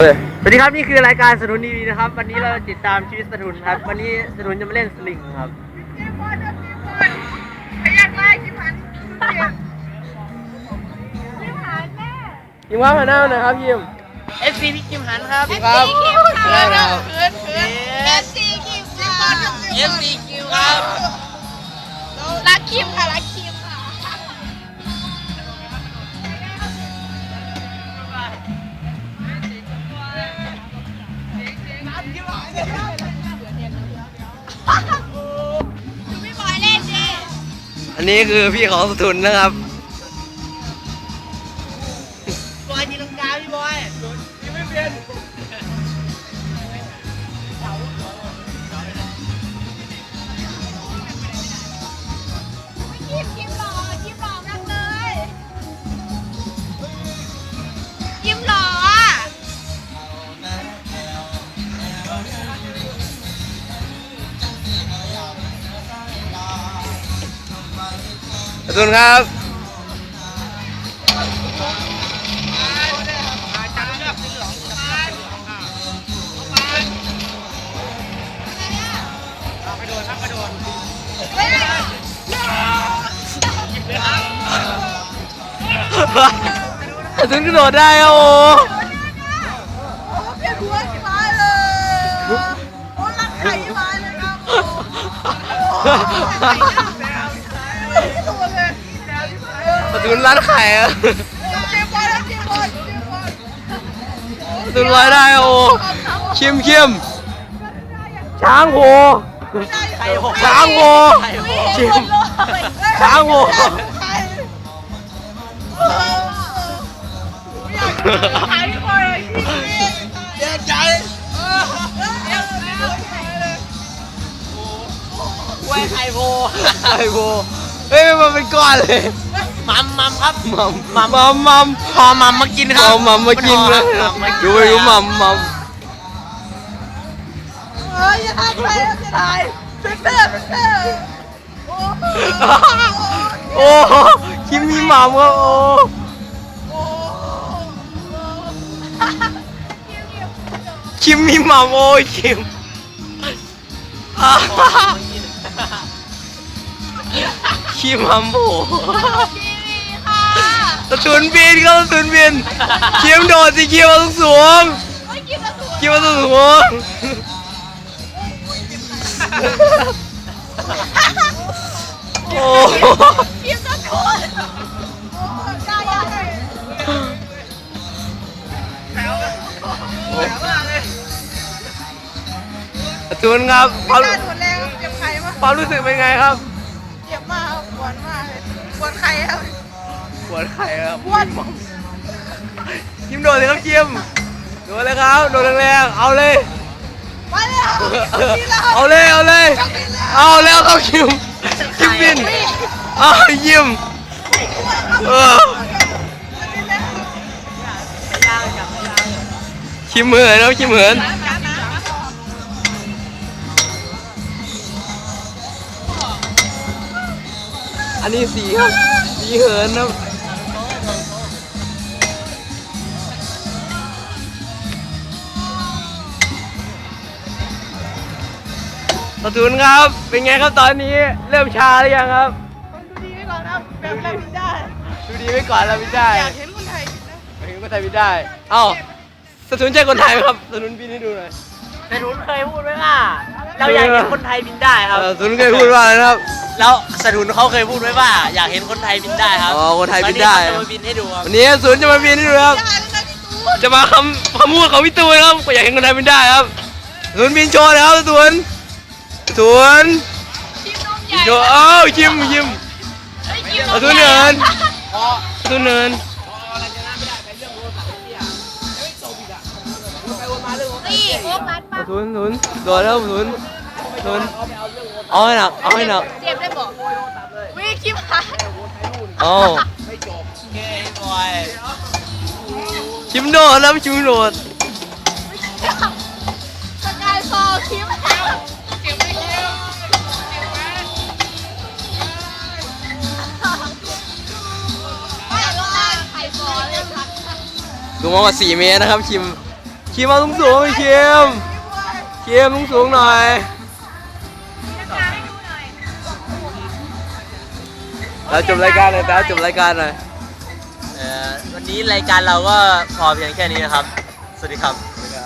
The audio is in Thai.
สวัสดีครับนี่คือรายการสนุนดีวีนะครับ วันนี้เราติดตามชีวิตสนุนครับ วันนี้สนุนจะมาเล่นสลิงครับยิมว่ามาหน้าหน่อยครับยิมเอฟซีพี่คิมหันครับ ครับได้แล้วเอฟซีคิมค่ะเอฟซีคิวครับ อันนี้คือพี่ของสทุนนะครับ บอยตีลังกาพี่บอยยังไม่เปลี่ยน สทุนครับเฮ้ยสทุนกระโดดได้อะโอ้ สทุนร้านไข่อะเจ็บบอลแล้วเจ็บบอลเจ็บบอลสทุนร้อยได้อะโอ้คิมคิมช้างโหช้างโหคิมช้างโหหายไปเลยเด็กใจไว้ไข่โพไอ้โบเฮ้ยมันเป็นก้อนเลย มัมมัมครับมัมมัมมัมมัมพอมัมมากินครัเอามัมมากินเลยมัมมากินดูไปดูมัมมัมเฮ้ยอย่าทำไปแล้วจะได้เป็นเตอร์เป็นเตอร์โอ้โอ้คิมมีมัมครับโอ้โอ้คิมมีมัมโอ้ยคิมอ่าคิมมัมโบดีค่ะ สะทุนบินก็สะทุนบินคิมโดดสิคิมมาสูงเฮ้ยกินกระสุนคิมมาสูงโอ้กินกระสุนโอ้ได้ยังสะทุนครับความกระสุนแรงเจ็บใครมากความรู้สึกเป็นไงครับ เจ็บมากครับปวดมากเลยปวดใครครับ ปวดไข่ครับปวดคิมโดดเลยครับคิมโดดเลยครับโดดแรงๆเอาเลยไปแล้วกินแล้วเอาเลยเอาเลยเอาแล้วครับคิมคิมบินเอายิมเออคิมเหินครับคิมเหินอันนี้สีครับสีเหินครับ สตูนครับ เป็นไงครับตอนนี้เริ่มชาหรือยังครับผมดูดีไว้ก่อนครับแบบเราบินได้ ดูดีไว้ก่อนเราไม่ได้อยากเห็นคนไทยบินนะเห็นคนไทยบินได้ เอ้าสตูนใช่คนไทยไหมครับสตูนบินให้ดูหน่อยสนุนเคยพูดไว้ว่า เราอยากเห็นคนไทยบินได้ครับเออสตูนเคยพูดว่าอะไรนะครับ แล้วสนุนเขาเคยพูดไว้ว่า อยากเห็นคนไทยบินได้ครับ อ๋อ คนไทยบินได้วัเขาจะมาบินให้ดูครับวันนี้สตูนจะมาบินให้ดูครับได้แล้วนะพี่ตูนจะมาคำคำพูดของพี่ตูนครับก็อยากเห็นคนไทยบินได้ครับสตูนบินโชว์เลยครับสตูนสตูน ทีมนโชว์เอ้ายิ้มยิ้มเฮ้ยทีมนเอามตัวใหญ่เนินสตูนเนินนี่โอ้มันสตูนโดดแล้วสตูนสตูนเอาให้หนักเอาให้หนักเจ็บได้บอกวิ่งคิมหายเอาเกย์บอยชิมโดดแล้วชิมโดด ไม่รู้ว่าใครฟอลเลยครับดูมากกว่า 4 เมตรนะครับชิมคิมมาสูงสูงๆคิมคิมสูงสูงๆหน่อยแล้วจบรายการเลยแล้วจบรายการเลยเอ่อวันนี้รายการเราก็พอเพียงแค่นี้นะครับ สวัสดีครับ